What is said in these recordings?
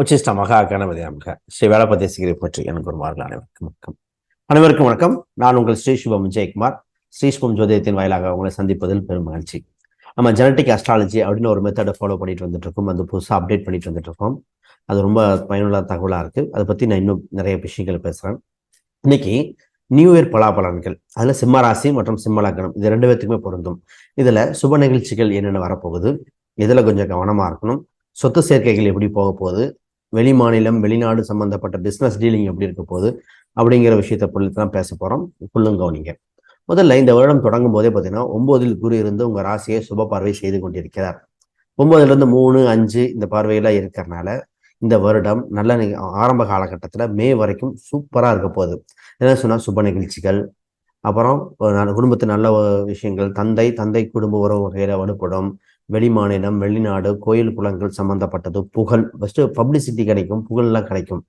உச்சிஷ்ட மகா கணபதி நமக ஸ்ரீ வேலபதி சிகிரி பற்றி எனக்கு ஒரு மார்கள் அனைவருக்கும் வணக்கம். அனைவருக்கும் வணக்கம். நான் உங்கள் ஸ்ரீ சிவம் விஜயகுமார். சுபம் ஜோதியத்தின் வாயிலாக உங்களை சந்திப்பதில் பெரும் மகிழ்ச்சி. நம்ம ஜெனட்டிக் அஸ்ட்ராலஜி அப்படின்னு ஒரு மெத்தடை ஃபாலோ பண்ணிட்டு வந்துட்டு இருக்கோம். அது புதுசாக அப்டேட் பண்ணிட்டு வந்துட்டு இருக்கோம். அது ரொம்ப பயனுள்ள தகவலாக இருக்கு. அதை பற்றி நான் இன்னும் நிறைய விஷயங்கள் பேசுகிறேன் இன்னைக்கு நியூ இயர் பலாபலன்கள். அதில் சிம்மராசி மற்றும் சிம்மலக்கணம் இது ரெண்டு பேர்த்துக்குமே பொருந்தும். இதில் சுப நிகழ்ச்சிகள் என்னென்ன வரப்போகுது? இதில் கொஞ்சம் கவனமாக இருக்கணும். சொத்து சேர்க்கைகள் எப்படி போக போகுது? வெளி மாநிலம் வெளிநாடு சம்பந்தப்பட்ட பிஸ்னஸ் டீலிங் எப்படி இருக்க போகுது அப்படிங்கிற விஷயத்த பொருள் தான் பேச போகிறோம் ஃபுல்லும் கவனிங்க. முதல்ல இந்த வருடம் தொடங்கும் போதே பார்த்தீங்கன்னா ஒம்போதில் குரு இருந்து உங்கள் ராசியை சுப பார்வை செய்து கொண்டிருக்கிறார். ஒம்போதுலேருந்து மூணு அஞ்சு இந்த பார்வையெல்லாம் இருக்கிறனால இந்த வருடம் நல்ல ஆரம்ப காலகட்டத்தில் மே வரைக்கும் சூப்பராக இருக்க போகுது. என்ன சொன்னால் சுப நிகழ்ச்சிகள் அப்புறம் குடும்பத்து நல்ல விஷயங்கள் தந்தை தந்தை குடும்ப உறவு வகையில் வலுப்படும். வெளிமாநிலம் வெளிநாடு கோயில் குளங்கள் சம்பந்தப்பட்டது புகழ். ஃபஸ்ட்டு பப்ளிசிட்டி கிடைக்கும் புகழ்லாம் கிடைக்கும்.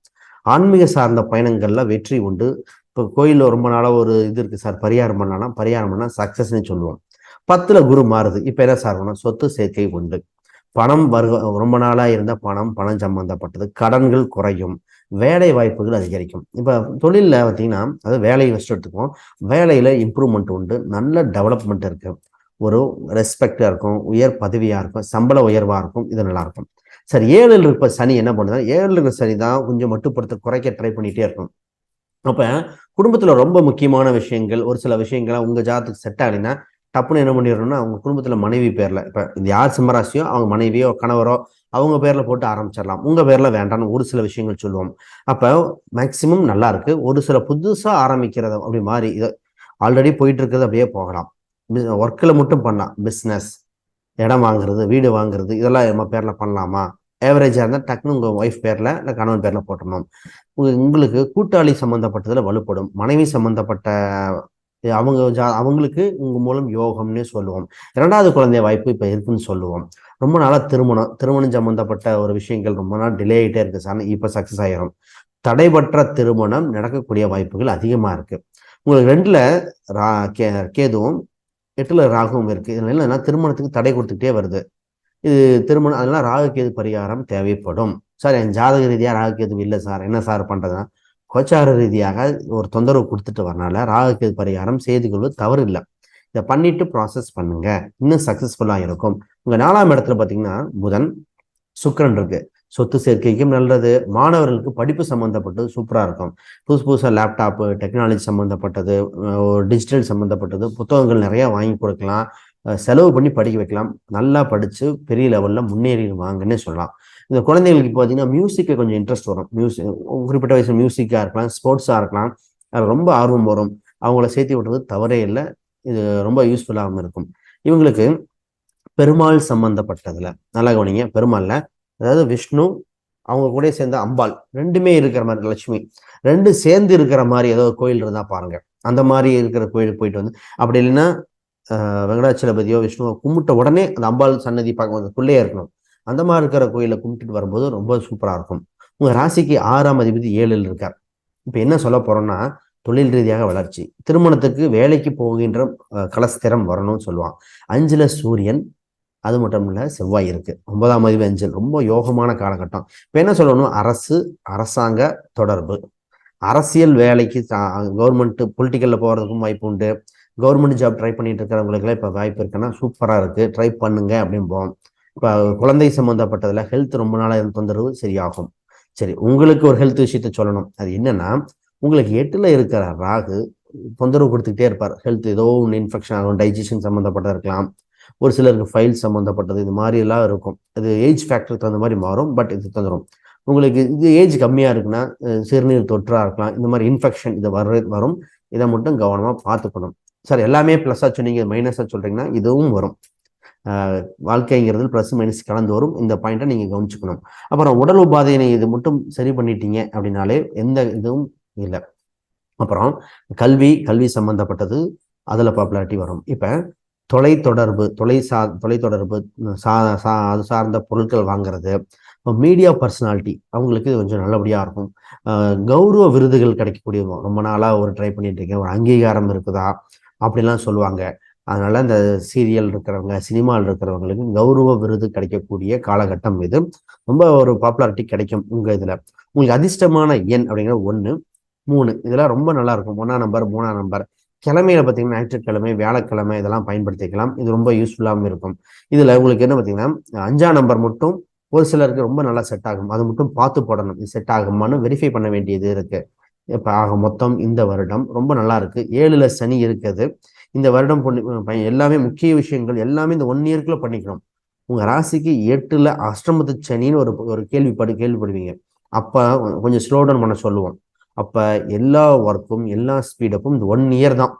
ஆன்மீக சார்ந்த பயணங்களில் வெற்றி உண்டு. இப்போ கோயிலில் ரொம்ப நாளாக ஒரு இது இருக்குது சார் பரிகாரம் பண்ணலாம்னா பரிகாரம் பண்ணால் சக்ஸஸ்ன்னு சொல்லுவோம். பத்தில் குரு மாறுது. இப்போ என்ன சார் பண்ணால் சொத்து சேர்க்கை உண்டு. பணம் வருக ரொம்ப நாளாக இருந்த பணம் பணம் சம்பந்தப்பட்டது. கடன்கள் குறையும். வேலை வாய்ப்புகள் அதிகரிக்கும். இப்போ தொழிலில் பார்த்தீங்கன்னா அதாவது வேலையை ஃபஸ்ட் எடுத்துக்குவோம். வேலையில் இம்ப்ரூவ்மெண்ட் உண்டு. நல்ல டெவலப்மெண்ட் இருக்குது ஒரு ரெஸ்பெக்டாக இருக்கும் உயர் பதவியாக இருக்கும் சம்பள உயர்வாக இருக்கும் இது நல்லாயிருக்கும். சரி ஏழில் இருப்ப சனி என்ன பண்ணுதுன்னா ஏழில் இருக்கிற சனி தான் கொஞ்சம் மட்டுப்படுத்த குறைக்க ட்ரை பண்ணிகிட்டே இருக்கும் அப்போ குடும்பத்தில் ரொம்ப முக்கியமான விஷயங்கள் ஒரு சில விஷயங்கள்லாம் உங்கள் ஜாதத்துக்கு செட் ஆகலைன்னா டப்புன்னு என்ன பண்ணிடணும்னா அவங்க குடும்பத்தில் மனைவி பேரில் இப்போ இந்த யார் சிம்மராசியோ அவங்க மனைவியோ கணவரோ அவங்க பேரில் போட்டு ஆரம்பிச்சிடலாம். உங்கள் பேரில் வேண்டாம்னு ஒரு சில விஷயங்கள் சொல்லுவோம். அப்போ மேக்சிமம் நல்லாயிருக்கு. ஒரு சில புதுசாக ஆரம்பிக்கிறது அப்படி மாதிரி இதை ஆல்ரெடி போயிட்டு இருக்கிறது அப்படியே போகலாம். ஒர்க்கில் மட்டும் பண்ணலாம். பிஸ்னஸ் இடம் வாங்குறது வீடு வாங்குறது இதெல்லாம் நம்ம பேரில் பண்ணலாமா? ஏவரேஜாக இருந்தால் டக்குன்னு உங்கள் ஒய்ஃப் பேரில் இல்லை கணவன் பேரில் போட்டணும் உங்களுக்கு கூட்டாளி சம்மந்தப்பட்டதில் வலுப்படும். மனைவி சம்மந்தப்பட்ட அவங்க ஜா- அவங்களுக்கு உங்கள் மூலம் யோகம்னே சொல்லுவோம். இரண்டாவது குழந்தை வாய்ப்பு இப்போ இருக்குன்னு சொல்லுவோம். ரொம்ப நாளாக திருமணம் திருமணம் சம்மந்தப்பட்ட ஒரு விஷயங்கள் ரொம்ப நாள் டிலே ஆகிட்டே இருக்குது சார். இப்போ சக்ஸஸ் ஆகிரும் தடைபற்ற திருமணம் நடக்கக்கூடிய வாய்ப்புகள் அதிகமாக இருக்குது உங்களுக்கு ரெண்டில் ரா கே கேதுவும் எட்டுல ராகுவும் இருக்குது இதனால என்னன்னா திருமணத்துக்கு தடை கொடுத்துக்கிட்டே வருது. இது திருமணம் அதெல்லாம் ராகு கேது பரிகாரம் தேவைப்படும். சார் என் ஜாதக ரீதியாக ராகு இல்லை சார். என்ன சார் பண்ணுறதுன்னா கோச்சார ரீதியாக ஒரு தொந்தரவு கொடுத்துட்டு வரனால ராகு கேது பரிகாரம் செய்து கொள்வது தவறு இல்லை இதை பண்ணிட்டு ப்ராசஸ் பண்ணுங்க. இன்னும் சக்சஸ்ஃபுல்லாக இருக்கும். உங்கள் நாலாம் இடத்துல பார்த்தீங்கன்னா புதன் சுக்கரன் இருக்கு. சொத்து சேர்க்கைக்கும் நல்லது. மாணவர்களுக்கு படிப்பு சம்மந்தப்பட்டது சூப்பராக இருக்கும். புதுசு புதுசாக லேப்டாப்பு டெக்னாலஜி சம்மந்தப்பட்டது டிஜிட்டல் சம்மந்தப்பட்டது புத்தகங்கள் நிறையா வாங்கி கொடுக்கலாம். செலவு பண்ணி படிக்க வைக்கலாம். நல்லா படித்து பெரிய லெவலில் முன்னேறிடுவாங்கன்னே சொல்லலாம். இந்த குழந்தைங்களுக்கு இப்போ பார்த்தீங்கன்னா மியூசிக்கை கொஞ்சம் இன்ட்ரெஸ்ட் வரும். மியூசிக் குறிப்பிட்ட வயசு மியூசிக்காக இருக்கலாம் ஸ்போர்ட்ஸாக இருக்கலாம். அது ரொம்ப ஆர்வம் வரும். அவங்கள சேர்த்து விடுறது தவறே இல்லை. இது ரொம்ப யூஸ்ஃபுல்லாகவும் இருக்கும். இவங்களுக்கு பெருமாள் சம்மந்தப்பட்டதில் நல்லா கவனிங்க. பெருமாளில் அதாவது விஷ்ணு அவங்க கூட சேர்ந்த அம்பாள் ரெண்டுமே இருக்கிற மாதிரி லட்சுமி ரெண்டு சேர்ந்து இருக்கிற மாதிரி ஏதோ கோயில் இருந்தால் பாருங்க. அந்த மாதிரி இருக்கிற கோயிலுக்கு போயிட்டு வந்து அப்படி இல்லைன்னா வெங்கடாச்சலபதியோ விஷ்ணுவோ கும்பிட்ட உடனே அந்த அம்பாள் சன்னதி பார்க்கும்போதுக்குள்ளே இருக்கணும். அந்த மாதிரி இருக்கிற கோயிலை கும்பிட்டுட்டு வரும்போது ரொம்ப சூப்பராக இருக்கும். உங்கள் ராசிக்கு ஆறாம் அதிபதி ஏழில் இருக்கார். இப்போ என்ன சொல்ல போகிறோன்னா தொழில் ரீதியாக வளர்ச்சி. திருமணத்துக்கு வேலைக்கு போகின்ற கலஸ்திரம் வரணும்னு சொல்லுவான். அஞ்சில் சூரியன் அது மட்டும் இல்லை செவ்வாய் இருக்குது ஒன்பதாம் அதிபதி அஞ்சல் ரொம்ப யோகமான காலகட்டம். இப்போ என்ன சொல்லணும்? அரசு அரசாங்க தொடர்பு. அரசியல் வேலைக்கு கவர்மெண்ட்டு பொலிட்டிக்கலில் போகிறதுக்கும் வாய்ப்பு உண்டு. கவர்மெண்ட் ஜாப் ட்ரை பண்ணிட்டு இருக்கிறவங்களுக்குலாம் இப்போ வாய்ப்பு இருக்குன்னா சூப்பராக இருக்குது ட்ரை பண்ணுங்க அப்படிம்போம் இப்போ குழந்தை சம்மந்தப்பட்டதில் ஹெல்த் ரொம்ப நாளாக தொந்தரவு சரியாகும். சரி உங்களுக்கு ஒரு ஹெல்த் விஷயத்த சொல்லணும். அது என்னன்னா உங்களுக்கு எட்டில் இருக்கிற ராகு தொந்தரவு கொடுத்துக்கிட்டே இருப்பார். ஹெல்த் ஏதோ ஒன்று இன்ஃபெக்ஷன் ஆகும் டைஜஷன் சம்மந்தப்பட்டதாக இருக்கலாம். ஒரு சிலருக்கு ஃபைல் சம்மந்தப்பட்டது இது மாதிரி எல்லாம் இருக்கும். இது ஏஜ் ஃபேக்டருக்கு தகுந்த மாதிரி மாறும் பட் இது தந்துடும் உங்களுக்கு இது ஏஜ் கம்மியாக இருக்குன்னா சிறுநீர் தொற்றாக இருக்கலாம் இந்த மாதிரி இன்ஃபெக்ஷன் இது வர வரும். இதை மட்டும் கவனமாக பார்த்துக்கணும். சார் எல்லாமே ப்ளஸ்ஸாக சொன்னீங்க மைனஸாக சொல்கிறீங்கன்னா இதுவும் வரும். வாழ்க்கைங்கிறது ப்ளஸ் மைனஸ் கலந்து வரும். இந்த பாயிண்ட்டை நீங்கள் கவனிச்சுக்கணும். அப்புறம் உடல் உபாதையினை இது மட்டும் சரி பண்ணிட்டீங்க அப்படின்னாலே எந்த இதுவும் இல்லை. அப்புறம் கல்வி கல்வி சம்மந்தப்பட்டது அதில் பாப்புலாரிட்டி வரும். இப்போ தொலைத்தொடர்பு தொலை சா தொலைத்தொடர்பு சா சா அது சார்ந்த பொருட்கள் வாங்குறது மீடியா பர்சனாலிட்டி அவங்களுக்கு இது கொஞ்சம் நல்லபடியாக இருக்கும். கௌரவ விருதுகள் கிடைக்கக்கூடிய ரொம்ப நாளாக ஒரு ட்ரை பண்ணிட்டு இருக்கேன். ஒரு அங்கீகாரம் இருக்குதா? அப்படிலாம் சொல்லுவாங்க. அதனால இந்த சீரியல் இருக்கிறவங்க சினிமாவில் இருக்கிறவங்களுக்கு கௌரவ விருது கிடைக்கக்கூடிய காலகட்டம் இது. ரொம்ப ஒரு பாப்புலாரிட்டி கிடைக்கும் உங்கள் இதில். உங்களுக்கு அதிர்ஷ்டமான எண் அப்படிங்கிற ஒன்று மூணு. இதெல்லாம் ரொம்ப நல்லா இருக்கும். ஒன்றாம் நம்பர் மூணாம் நம்பர். கிழமையில பார்த்தீங்கன்னா ஞாயிற்றுக்கிழமை வியாழக்கிழமை இதெல்லாம் பயன்படுத்திக்கலாம். இது ரொம்ப யூஸ்ஃபுல்லாகவும் இருக்கும். இதில் உங்களுக்கு என்ன பார்த்தீங்கன்னா அஞ்சாம் நம்பர் மட்டும் ஒரு சிலருக்கு ரொம்ப நல்லா செட் ஆகும். அது மட்டும் பார்த்து போடணும். இது செட் ஆகுமான்னு வெரிஃபை பண்ண வேண்டியது இருக்கு. இப்போ ஆக மொத்தம் இந்த வருடம் ரொம்ப நல்லா இருக்கு. ஏழுல சனி இருக்குது. இந்த வருடம் பண்ணி எல்லாமே முக்கிய விஷயங்கள் எல்லாமே இந்த ஒன் இயர்க்குள்ள பண்ணிக்கணும். உங்க ராசிக்கு எட்டுல அஷ்டமத்து சனின்னு ஒரு ஒரு கேள்விப்படு கேள்விப்படுவீங்க. அப்போ கொஞ்சம் ஸ்லோ டவுன் பண்ண சொல்லுவோம். அப்போ எல்லா ஒர்க்கும் எல்லா ஸ்பீடப்பும் இந்த ஒன் இயர் தான்.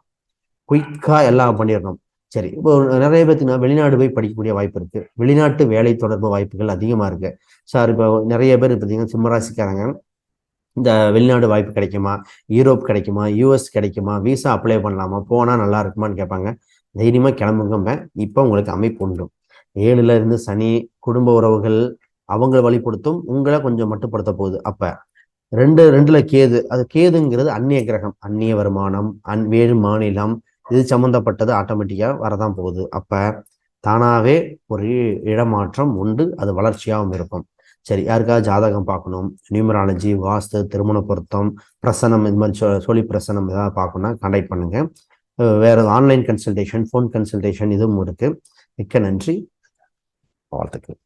குயிக்காக எல்லாம் பண்ணிடணும். சரி இப்போ நிறைய பேத்துக்கு வெளிநாடு போய் படிக்கக்கூடிய வாய்ப்பு இருக்குது வெளிநாட்டு வேலை தொடர்பு வாய்ப்புகள் அதிகமாக இருக்குது சார் இப்போ நிறைய பேர் பார்த்தீங்கன்னா சிம்மராசிக்காரங்க. இந்த வெளிநாடு வாய்ப்பு கிடைக்குமா? யூரோப் கிடைக்குமா? யூஎஸ் கிடைக்குமா? விசா அப்ளை பண்ணலாமா? போனால் நல்லா இருக்குமான்னு கேட்பாங்க. தைரியமாக கிளம்புங்க இப்போ உங்களுக்கு அமைப்பு உண்டு. ஏழுல இருந்து சனி குடும்ப உறவுகள் அவங்களை வழிபடுத்தும் உங்களை கொஞ்சம் மட்டுப்படுத்த போகுது. அப்போ ரெண்டு ரெண்டுல கேது. அது கேதுங்கிறது அந்நிய கிரகம். அந்நிய வருமானம் அன் வேறு மாநிலம். இது சம்மந்தப்பட்டது ஆட்டோமேட்டிக்காக வரதான் போகுது. அப்போ தானாகவே ஒரு இடமாற்றம் உண்டு. அது வளர்ச்சியாகவும் இருக்கும். சரி யாருக்காவது ஜாதகம் பார்க்கணும். நியூமராலஜி வாஸ்து திருமண பொருத்தம் பிரசனம் இது மாதிரி சொ சொல்லி பிரசனம் ஏதாவது பார்க்கணும்னா கண்டக்ட் பண்ணுங்க. வேறு ஆன்லைன் கன்சல்டேஷன் ஃபோன் கன்சல்டேஷன் இதுவும் இருக்குது மிக்க நன்றி. வாழ்த்துக்கள்.